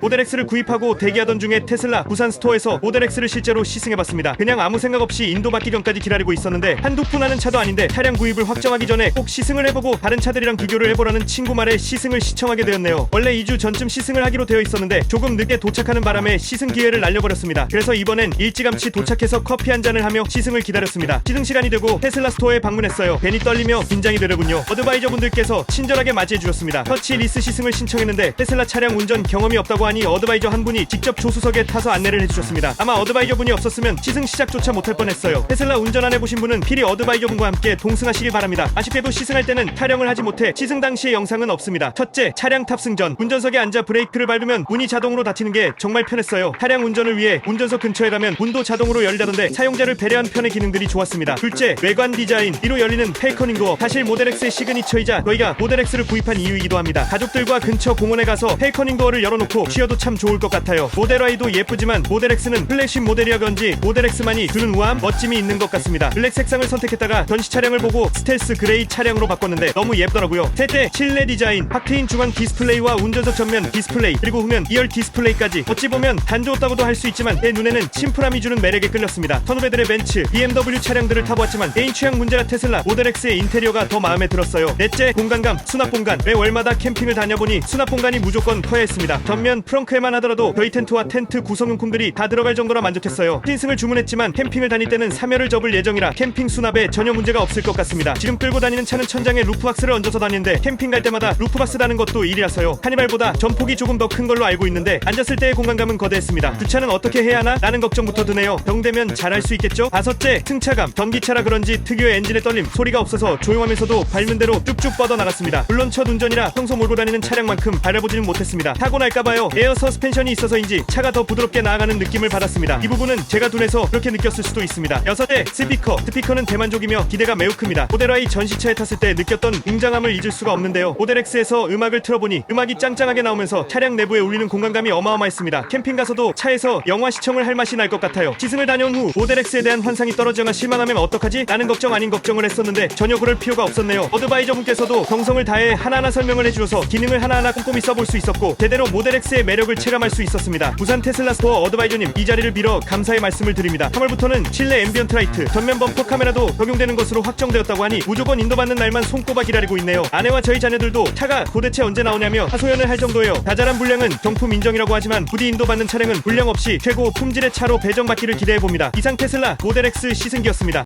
모델X를 구입하고 대기하던 중에 테슬라 부산 스토어에서 모델X를 실제로 시승해봤습니다. 그냥 아무 생각 없이 인도 전까지 기다리고 있었는데 한두 푼 하는 차도 아닌데 차량 구입을 확정하기 전에 꼭 시승을 해보고 다른 차들이랑 비교를 해보라는 친구 말에 시승을 시청하게 되었네요. 원래 2주 전쯤 시승을 하기로 되어 있었는데 조금 늦게 도착하는 바람에 시승 기회를 날려버렸습니다. 그래서 이번엔 일찌감치 도착해서 커피 한 잔을 하며 시승을 기다렸습니다. 시승 시간이 되고 테슬라 스토어에 방문했어요. 괜히 떨리며 긴장이 되더군요. 어드바이저 분들께서 친절하게 맞이해 주셨습니다. 터치 리스 시승을 신청했는데 테슬라 차량 운전 경험이 없다고 하니 어드바이저 한 분이 직접 조수석에 타서 안내를 해주셨습니다. 아마 어드바이저 분이 없었으면 시승 시작조차 못할 뻔했어요. 테슬라 운전 안 해보신 분은 필히 어드바이저 분과 함께 동승하시길 바랍니다. 아쉽게도 시승할 때는 타령을 하지 못해 시승 당시의 영상은 없습니다. 첫째, 차량 탑승 전 운전석에 앉아 브레이크를 밟으면 문이 자동으로 닫히는 게 정말 편했어요. 차량 운전을 위해 운전석 근처에 가면 문도 자동으로 열리다던데 사용자를 배려한 편의 기능들이 좋았습니다. 둘째, 외관 디자인 뒤로 열리는 펠커닝 도어 사실 모델 X의 시그니처이자 저희가 모델 X를 구입한 이유이기도 합니다. 가족들과 근처 공원에 가서 펠커닝 도어를 열어놓고 쉬어도 참 좋을 것 같아요. 모델 Y도 예쁘지만 모델 X는 플래시 모델이라 그런지 모델 X만이 주는 우아함, 멋짐이 있는 것 같습니다. 블랙 색상을 선택했다가 전시 차량을 보고 스텔스 그레이 차량으로 바꿨는데 너무 예쁘더라고요. 셋째, 실내 디자인, 확 트인 중앙 디스플레이와 운전석 전면 디스플레이 그리고 후면 2열 디스플레이까지 어찌 보면 단조없다고도 할 수 있지만 내 눈에는 심플함이 주는 매력에 끌렸습니다. 선후배들의 벤츠, BMW 차량들을 타보았지만 개인 취향 문제라 테슬라 모델 X의 인테리어가 더 마음에 들었어요. 넷째, 공간감, 수납 공간. 매 월마다 캠핑을 다녀보니 수납 공간이 무조건 커야 했습니다. 전면 프렁크에만 하더라도 저희 텐트와 텐트 구성용품들이 다 들어갈 정도라 만족했어요. 신승을 주문했지만 캠핑을 다닐 때는 3열을 접을 예정이라 캠핑 수납에 전혀 문제가 없을 것 같습니다. 지금 끌고 다니는 차는 천장에 루프박스를 얹어서 다니는데 캠핑 갈 때마다 루프박스 다는 것도 일이라서요. 카니발보다 전폭이 조금 더 큰 걸로 알고 있는데 앉았을 때의 공간감은 거대했습니다. 주차는 어떻게 해야 하나? 라는 걱정부터 드네요. 병되면 잘할 수 있겠죠? 다섯째, 승차감. 전기차라 그런지 특유의 엔진의 떨림, 소리가 없어서 조용하면서도 밟는 대로 쭉쭉 뻗어 나갔습니다. 물론 첫 운전이라 평소 몰고 다니는 차량만큼 밟아보지는 못했습니다. 타고 날까봐요. 에어 서스펜션이 있어서인지 차가 더 부드럽게 나아가는 느낌을 받았습니다. 이 부분은 제가 둔해서 그렇게 느꼈을 수도 있습니다. 여섯째, 스피커. 스피커는 대만족이며 기대가 매우 큽니다. 모델 Y 전시차에 탔을 때 느꼈던 웅장함을 잊을 수가 없는데요. 모델 X에서 음악을 틀어보니 음악이 짱짱하게 나오면서 차량 내부에 울리는 공간감이 어마어마했습니다. 캠핑 가서도 차에서 영화 시청을 할 맛이 날 것 같아요. 지승을 다녀온 후 모델 X에 대한 환상이 떨어지거나 실망하면 어떡하지? 라는 걱정 아닌 걱정을 했었는데 전혀 그럴 필요가 없었네요. 어드바이저 분께서도 정성을 다해 하나하나 설명을 해주셔서 기능을 하나하나 꼼꼼히 써볼 수 있었고 제대로 모델 X의 매력을 체감할 수 있었습니다. 부산 테슬라 스토어 어드바이저님 이 자리를 빌어 감사의 말씀을 드립니다. 3월부터는 실내 앰비언트 라이트, 전면 범퍼 카메라도 적용되는 것으로 확정되었다고 하니 무조건 인도받는 날만 손꼽아 기다리고 있네요. 아내와 저희 자녀들도 차가 도대체 언제 나오냐며 하소연을 할 정도예요. 다자란 분량은 정품 인정이라고 하지만 부디 인도받는 차량은 분량 없이 최고 품질의 차로 배정받기를 기대해 봅니다. 이상 테슬라 모델 X 시승기였습니다.